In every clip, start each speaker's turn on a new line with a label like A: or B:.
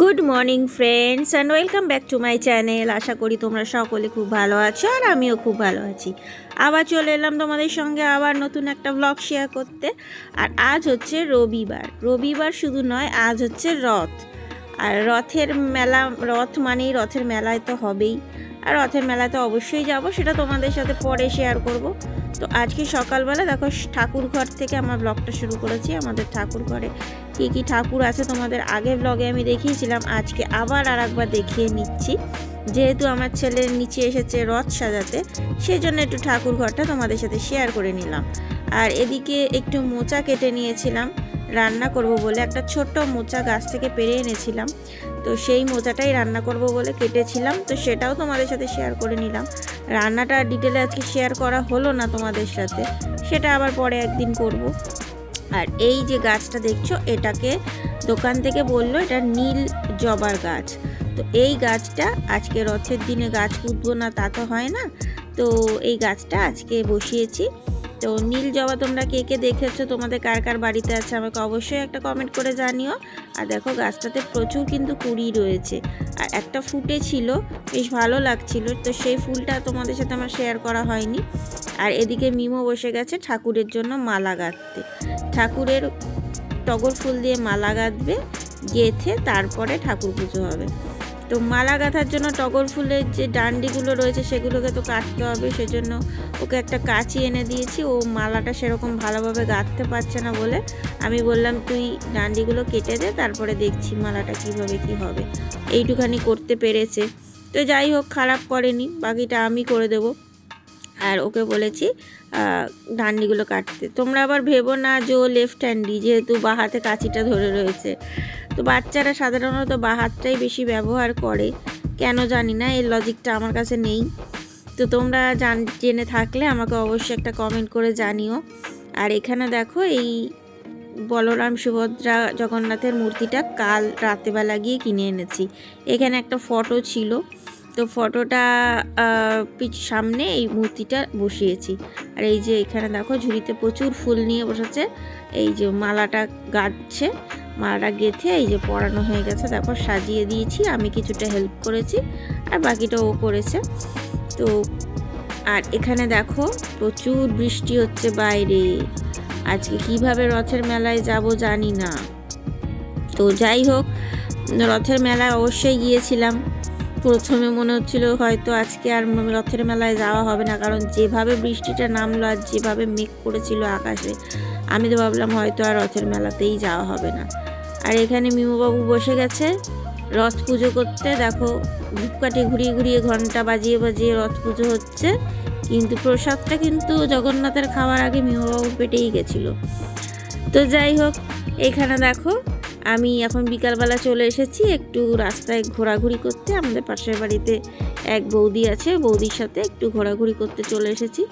A: Good morning friends and welcome back to my channel আশা করি তোমরা সকলে খুব ভালো আছো আর আমিও খুব ভালো আছি। আবার চলে এলাম তোমাদের সঙ্গে আবার নতুন একটা ব্লগ শেয়ার করতে। আর আজ হচ্ছে রবিবার। রবিবার শুধু নয়, আজ হচ্ছে রথ। আর রথের মেলা, রথ মানেই রথের মেলায় তো হবেই। আর রথের মেলায় তো অবশ্যই যাব, সেটা তোমাদের সাথে পরে শেয়ার করব। তো আজকে সকালবেলা দেখো ঠাকুর ঘর থেকে আমার ব্লগটা শুরু করেছি। আমাদের ঠাকুর ঘরে কী কী ঠাকুর আছে তোমাদের আগের ব্লগে আমি দেখিয়েছিলাম, আজকে আবার আর একবার দেখিয়ে নিচ্ছি। যেহেতু আমার ছেলের নিচে এসেছে রথ সাজাতে সেই জন্য একটু ঠাকুর ঘরটা তোমাদের সাথে শেয়ার করে নিলাম। আর এদিকে একটু মোচা কেটে নিয়েছিলাম, রান্না করব বলে একটা ছোট্ট মোচা গাছ থেকে পেরে এনেছিলাম। তো সেই মোচাটাই রান্না করব বলে কেটেছিলাম, তো সেটাও তোমাদের সাথে শেয়ার করে নিলাম। রান্নাটা ডিটেলে আজকে শেয়ার করা হলো না তোমাদের সাথে, সেটা আবার পরে একদিন করব। আর এই যে গাছটা দেখছ, এটাকে দোকান থেকে বলল এটা নীল জবার গাছ। তো এই গাছটা আজকে রথের দিনে গাছ উঠবো না তা তো হয় না। তো এই গাছটা আজকে বসিয়েছি। তো নীল জবা, তোমরা কে কে দেখেছ, তোমাদের কার কার বাড়িতে আছে, আমাকে অবশ্যই একটা কমেন্ট করে জানিও। আর দেখো, গাছটাতে প্রচুর কিন্তু কুড়ি রয়েছে। আর একটা ফুটে ছিল, বেশ ভালো লাগছিল, তো সেই ফুলটা তোমাদের সাথে আমার শেয়ার করা হয়নি। আর এদিকে মিমো বসে গেছে ঠাকুরের জন্য মালা গাঁথতে। ঠাকুরের টগর ফুল দিয়ে মালা গাঁথবে, গেথে তারপরে ঠাকুর পুজো হবে। তো মালা গাঁথার জন্য টগর ফুলের যে ডান্ডিগুলো রয়েছে, সেগুলোকে তো কাটতে হবে, সেজন্য ওকে একটা কাঁচি এনে দিয়েছি, ও মালাটা সেরকম ভালোভাবে গাঁথতে পারছে না বলে আমি বললাম, তুই ডান্ডিগুলো কেটে দে, তারপরে দেখছি মালাটা কীভাবে কি হবে। এইটুখানি করতে পেরেছে। তো যাই হোক, খারাপ করেনি, বাকিটা আমি করে দেবো। আর ওকে বলেছি ডান্ডিগুলো কাটতে। তোমরা আবার ভেবো না যে ও লেফট হ্যান্ডি যেহেতু বা হাতে কাঁচিটা ধরে রয়েছে। তো বাচ্চারা সাধারণত বা হাতটাই বেশি ব্যবহার করে, কেন জানি না, এর লজিকটা আমার কাছে নেই। তো তোমরা জান, জেনে থাকলে আমাকে অবশ্যই একটা কমেন্ট করে জানিও। আর এখানে দেখো এই বলরাম সুভদ্রা জগন্নাথের মূর্তিটা কাল রাতেবেলা গিয়ে কিনে এনেছি। এখানে একটা ফটো ছিল। তো ফটোটা পিছ, সামনে এই মূর্তিটা বসিয়েছি। আর এই যে এখানে দেখো ঝুড়িতে প্রচুর ফুল নিয়ে বসেছে। এই যে মালাটা গাঁথছে মালাটা গেঁথে এই যে পরানো হয়ে গেছে। দেখো সাজিয়ে দিয়েছি। আমি কিছুটা হেল্প করেছি, আর বাকিটা ও করেছে। তো আর এখানে দেখো প্রচুর বৃষ্টি হচ্ছে বাইরে। আজকে কীভাবে রথের মেলায় যাব জানি না। তো যাই হোক, রথের মেলায় অবশ্যই গিয়েছিলাম। প্রথমে মনে হচ্ছিল হয়তো আজকে আর রথের মেলায় যাওয়া হবে না, কারণ যেভাবে বৃষ্টিটা নামলো আর যেভাবে মেঘ করেছিল আকাশে, আমি তো ভাবলাম হয়তো আর রথের মেলাতেই যাওয়া হবে না। আর এখানে মিমুবাবু বসে গেছে। রথ পুজো করতে। দেখো, ধূপকাঠি ঘুরিয়ে ঘুরিয়ে ঘণ্টা বাজিয়ে বাজিয়ে রথ পুজো হচ্ছে। কিন্তু প্রসাদটা কিন্তু জগন্নাথের খাওয়ার আগে মিমুবাবুর পেটেই গেছিল। তো যাই হোক, এখানে দেখো, আমি এখন বিকালবেলা চলে এসেছি। একটু রাস্তায় ঘোরাঘুরি করতে। আমাদের পাশের বাড়িতে এক বৌদি আছে। বৌদির সাথে একটু ঘোরাঘুরি করতে চলে এসেছি।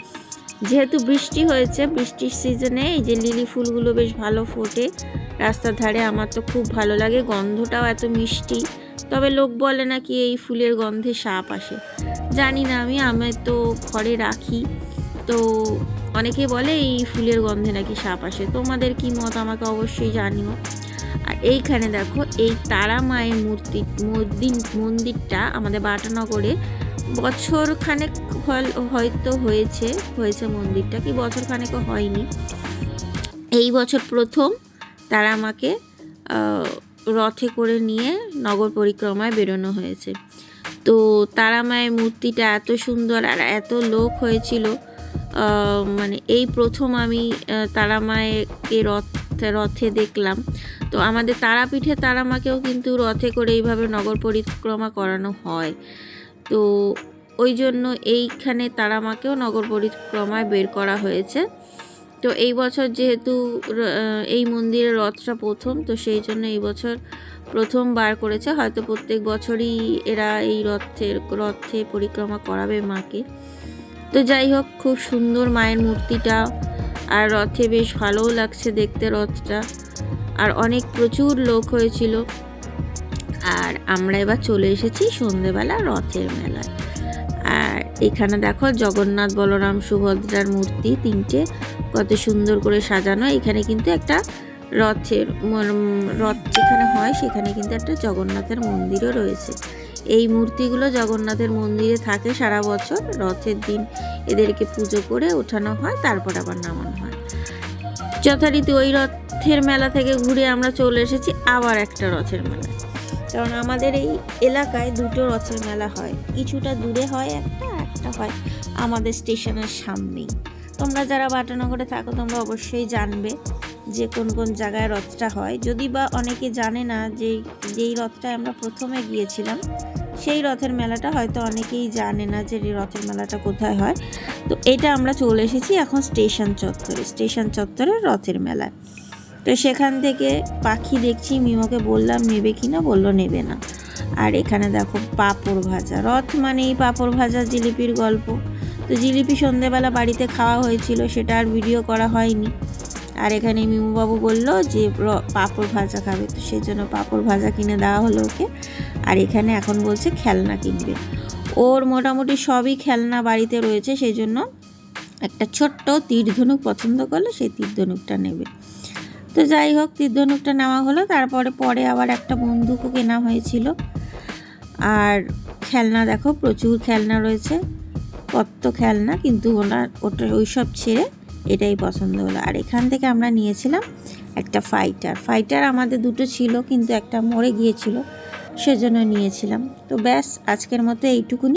A: যেহেতু বৃষ্টি হয়েছে, বৃষ্টির সিজনে এই যে লিলি ফুলগুলো বেশ ভালো ফোটে। রাস্তার ধারে আমার তো খুব ভালো লাগে, গন্ধটাও এত মিষ্টি। তবে লোক বলে নাকি এই ফুলের গন্ধে সাপ আসে। জানি না আমি আমি তো ঘরে রাখি। তো অনেকে বলে এই ফুলের গন্ধে নাকি সাপ আসে। তোমাদের কি মত আমাকে অবশ্যই জানিও। আর এইখানে দেখো, এই তারা মায়ের মূর্তি, মন্দির, মন্দিরটা আমাদের বাটানগরে বছর খানেক হয়তো হয়েছে হয়েছে মন্দিরটা কি বছর খানেকও হয়নি। এই বছর প্রথম তারা মাকে আহ, রথে করে নিয়ে নগর পরিক্রমায় বেরোনো হয়েছে। তো তারা মায়ের মূর্তিটা এত সুন্দর আর এত লোক হয়েছিল মানে এই প্রথম আমি আহ, তারা মায়েরকে রথে রথে দেখলাম। তো আমাদের তারাপীঠে তারা মাকেও কিন্তু রথে করে এইভাবে নগর পরিক্রমা করানো হয়। তো ওই জন্য এইখানে তারা মাকেও নগর পরিক্রমায় বের করা হয়েছে। তো এই বছর যেহেতু এই মন্দিরের রথটা প্রথম, তো সেই জন্য এই বছর প্রথম বার করেছে। হয়তো প্রত্যেক বছরই এরা এই রথের রথে পরিক্রমা করাবে মাকে। তো যাই হোক, খুব সুন্দর মায়ের মূর্তিটা, আর রথে বেশ ভালোও লাগছে দেখতে রথটা। আর অনেক প্রচুর লোক হয়েছিল। আর আমরা এবার চলে এসেছি সন্ধেবেলা রথের মেলায়। আর এখানে দেখো জগন্নাথ বলরাম সুভদ্রার মূর্তি তিনটে, কত সুন্দর করে সাজানো। এখানে কিন্তু একটা রথের রথ যেখানে হয় সেখানে কিন্তু একটা জগন্নাথের মন্দিরও রয়েছে। এই মূর্তিগুলো জগন্নাথের মন্দিরে থাকে সারা বছর, রথের দিন এদেরকে পুজো করে ওঠানো হয়, তারপর আবার নামানো হয়। যথারীতি ওই রথের মেলা থেকে ঘুরে আমরা চলে এসেছি আবার একটা রথের মেলা কারণ আমাদের এই এলাকায় দুটো রথের মেলা হয়। কিছুটা দূরে হয়, একটা একটা হয় আমাদের স্টেশনের সামনেই। তোমরা যারা বাটানগরে থাকো, তোমরা অবশ্যই জানবে যে কোন কোন জায়গায় রথটা হয়। যদি বা অনেকে জানে না যে যেই রথটায় আমরা প্রথমে গিয়েছিলাম, সেই রথের মেলাটা হয়তো অনেকেই জানে না যে রথের মেলাটা কোথায় হয়। তো এটা আমরা চলে এসেছি এখন স্টেশন চত্বরে। স্টেশন চত্বরে রথের মেলায়। তো সেখান থেকে পাখি দেখছি, মিমোকে বললাম, নেবে কি না? বলল, নেবে না। আর এখানে দেখো পাঁপড় ভাজা, রথ মানেই পাঁপড় ভাজা, জিলিপির গল্প। তো জিলিপি সন্ধেবেলা বাড়িতে খাওয়া হয়েছিল, সেটা আর ভিডিও করা হয়নি। আর এখানে মিমুবাবু বলল যে পাঁপড় ভাজা খাবে। তো সেই জন্য পাঁপড় ভাজা কিনে দেওয়া হলো ওকে। আর এখানে এখন বলছে খেলনা কিনবে। ওর মোটামুটি সবই খেলনা বাড়িতে রয়েছে, সেই জন্য একটা ছোট্ট তীর ধনুক পছন্দ করলে, সেই তীর ধনুকটা নেবে। তো যাই হোক তীর ধনুকটা নেওয়া হলো। তারপরে পরে আবার একটা বন্দুকও কেনা হয়েছিল। আর খেলনা দেখো, প্রচুর খেলনা রয়েছে। কত খেলনা, কিন্তু ওনার ওটা ওই সব ছেড়ে এটাই পছন্দ হলো। আর এখান থেকে আমরা নিয়েছিলাম একটা ফাইটার ফাইটার আমাদের দুটো ছিল, কিন্তু একটা মরে গিয়েছিল, সেজন্য নিয়েছিলাম। তো ব্যাস, আজকের মতো এইটুকুনি।